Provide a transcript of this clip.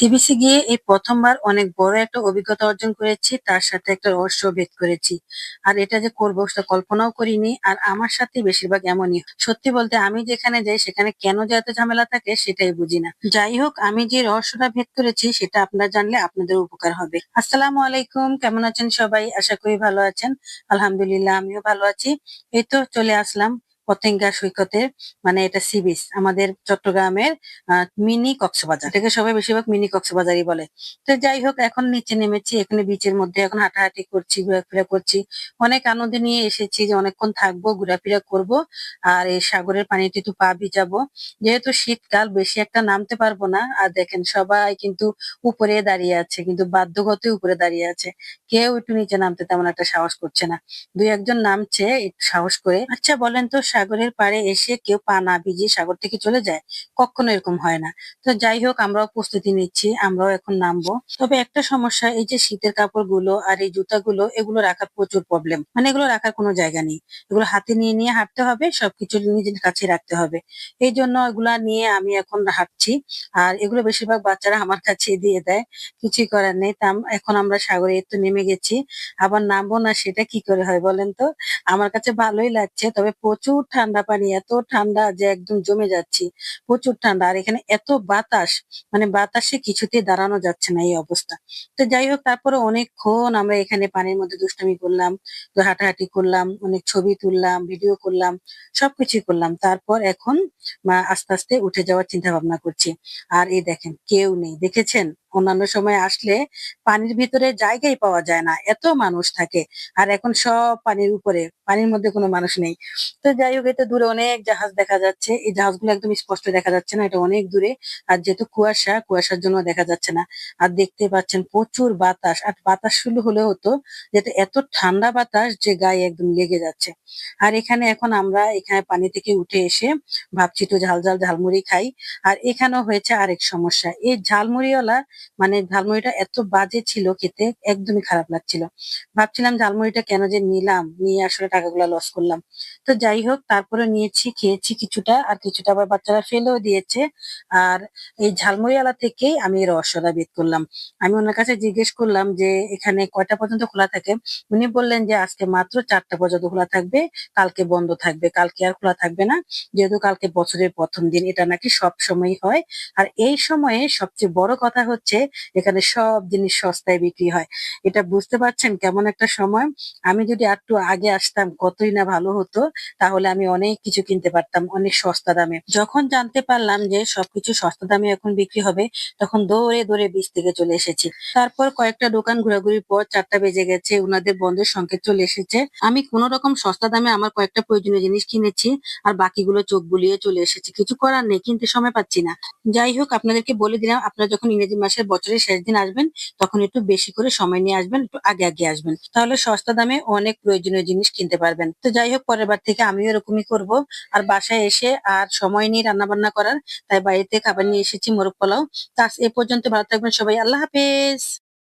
CBC গিয়ে এই প্রথমবার অনেক বড় একটা অভিজ্ঞতা অর্জন করেছি, তার সাথে একটা রহস্য ভেদ করেছি। আর এটা যে করব সেটা কল্পনাও করিনি, আর আমার সাথে বেশিরভাগ এমনই সত্যি বলতে আমি যেখানে যাই, সেখানে কেন যে এত ঝামেলা থাকে সেটাই বুঝি না। যাই হোক, আমি যে রহস্যটা ভেদ করেছি, সেটা আপনারা জানলে আপনাদের উপকার হবে। আসসালামু আলাইকুম, কেমন আছেন সবাই? আশা করি ভালো আছেন। আলহামদুলিল্লাহ, আমিও ভালো আছি। এই তো চলে আসলাম। পতেঙ্গা সৈকতের মানে এটা সি বিচ, আমাদের চট্টগ্রামের মিনি কক্সবাজার। এটাকে সবাই বেশিরভাগ মিনি কক্সবাজারই বলে। তো যাই হোক, এখন নিচে নেমেছি, এখানে বিচের মধ্যে এখন হাঁটাহাঁটি করছি, ঘোরাফেরা করছি। অনেক আনন্দ নিয়ে এসেছি যে অনেকক্ষণ থাকব, ঘোরাফেরা করব, আর এই সাগরের পানিতে একটু পা ভিজাবো। যেহেতু শীতকাল, বেশি একটা নামতে পারব না। আর দেখেন, সবাই কিন্তু উপরে দাঁড়িয়ে আছে, কিন্তু বাধ্যগত উপরে দাঁড়িয়ে আছে। কেউ একটু নিচে নামতে তেমন একটা সাহস করছে না। দুই একজন নামছে, একটু সাহস করে। আচ্ছা বলেন তো সাগরের পাড়ে এসে কেউ পা না ভিজিয়ে সাগর থেকে চলে যায়, কখনো এরকম হয় না। তো যাই হোক, আমরাও প্রস্তুতি নিচ্ছি, আমরাও এখন নামবো। তবে একটা সমস্যা, এই যে শীতের কাপড়গুলো আর এই জুতাগুলো, এগুলো রাখার প্রচুর প্রবলেম মানে এগুলো রাখার কোনো জায়গা নেই। এগুলো হাতে নিয়ে নিয়ে হাঁটতে হবে, সবকিছু নিজের কাছে রাখতে হবে। এই জন্য এগুলা নিয়ে আমি এখন হাঁটছি। আর এগুলো বেশিরভাগ বাচ্চারা আমার কাছে দিয়ে দেয়, কিছুই করার নেই। তা এখন আমরা সাগরে তো নেমে গেছি। আবার নামবো না, সেটা কি করে হয় বলেন তো? আমার কাছে ভালোই লাগছে, তবে প্রচুর ঠান্ডা পানি, এত ঠান্ডা যে একদম জমে যাচ্ছি, প্রচুর ঠান্ডা। আর এখানে এত বাতাস মানে বাতাসে কিছুতে দাঁড়ানো যাচ্ছে না এই অবস্থা। তো যাই হোক, তারপরে অনেকক্ষণ আমরা এখানে পানির মধ্যে দুষ্টামি করলাম, তো হাঁটাহাঁটি করলাম, অনেক ছবি তুললাম, ভিডিও করলাম সবকিছুই করলাম। তারপর এখন আস্তে আস্তে উঠে যাওয়ার চিন্তা ভাবনা করছি। আর এই দেখেন, কেউ নেই, দেখেছেন? অন্যান্য সময় আসলে পানির ভিতরে জায়গাই পাওয়া যায় না, এত মানুষ থাকে। আর এখন সব পানির উপরে, পানির মধ্যে কোনো মানুষ নেই। তো যাই হোক এটা দূরে অনেক জাহাজ দেখা যাচ্ছে। এই জাহাজগুলো একদম স্পষ্ট দেখা যাচ্ছে না, এটা অনেক দূরে। আর যেহেতু কুয়াশা, কুয়াশার জন্য দেখা যাচ্ছে না। আর দেখতে পাচ্ছেন প্রচুর বাতাস। আর বাতাস শুরু হলে হতো যেটা এত ঠান্ডা বাতাস যে গায়ে একদম লেগে যাচ্ছে। আর এখানে এখন আমরা এখানে পানি থেকে উঠে এসে ভাবছি তো ঝাল ঝাল ঝালমুড়ি খাই। আর এখানেও হয়েছে আরেক সমস্যা। এই ঝালমুড়িওয়ালা মানে ঝালমুড়িটা এত বাজে ছিল খেতে, একদমই খারাপ লাগছিল। ভাবছিলাম ঝালমুড়িটা কেন যে নিলাম, নিয়ে আসলে টাকাগুলো লস করলাম। তো যাই হোক, তারপরে নিয়েছি, খেয়েছি কিছুটা, আর কিছুটা আবার বাচ্চারা ফেলেও দিয়েছে। আর এই ঝালমুড়িওয়ালা থেকেই আমি রহস্যটা বের করলাম। আমি ওনার কাছে জিজ্ঞেস করলাম যে, এখানে কয়টা পর্যন্ত খোলা থাকে? উনি বললেন যে, আজকে মাত্র চারটা পর্যন্ত খোলা থাকবে, কালকে বন্ধ থাকবে, কালকে আর খোলা থাকবে না। যেহেতু কালকে বছরের প্রথম দিন, এটা নাকি সব সময় হয়। আর এই সময়ে সবচেয়ে বড় কথা হচ্ছে এখানে সব জিনিস সস্তায় বিক্রি হয়। এটা বুঝতে পারছেন কেমন একটা সময়? আমি যদি একটু আগে আসতাম কতই না ভালো হতো, তাহলে আমি অনেক কিছু কিনতে পারতাম, অনেক সস্তা দামে। যখন জানতে পারলাম যে সবকিছু সস্তা দামে এখন বিক্রি হবে, তখন দৌড়ে দৌড়ে বীজ থেকে চলে এসেছি। তারপর কয়েকটা দোকান ঘোরাঘুরির পর চারটা বেজে গেছে ওনাদের বন্ধের সংকেত চলে এসেছে। আমি কোন রকম সস্তা দামে আমার কয়েকটা প্রয়োজনীয় জিনিস কিনেছি, আর বাকিগুলো চোখ বুলিয়ে চলে এসেছি। কিছু করার নেই, কিনতে সময় পাচ্ছি না। যাই হোক, আপনাদেরকে বলে দিলাম, আপনারা যখন ইংরেজি মাসের বছরের শেষ দিন আসবেন, তখন একটু বেশি করে সময় নিয়ে আসবেন, একটু আগে আগে আসবেন। তাহলে সস্তা দামে অনেক প্রয়োজনীয় জিনিস কিনতে পারবেন। তো যাই হোক, পরের বার থেকে আমিও এরকমই করব। আর বাসায় এসে আর সময় নিয়ে রান্নাবান্না করার, তাই বাড়িতে খাবার নিয়ে এসেছি মোরগ পোলাও। তা এ পর্যন্ত ভালো থাকবেন সবাই। আল্লাহ হাফেজ!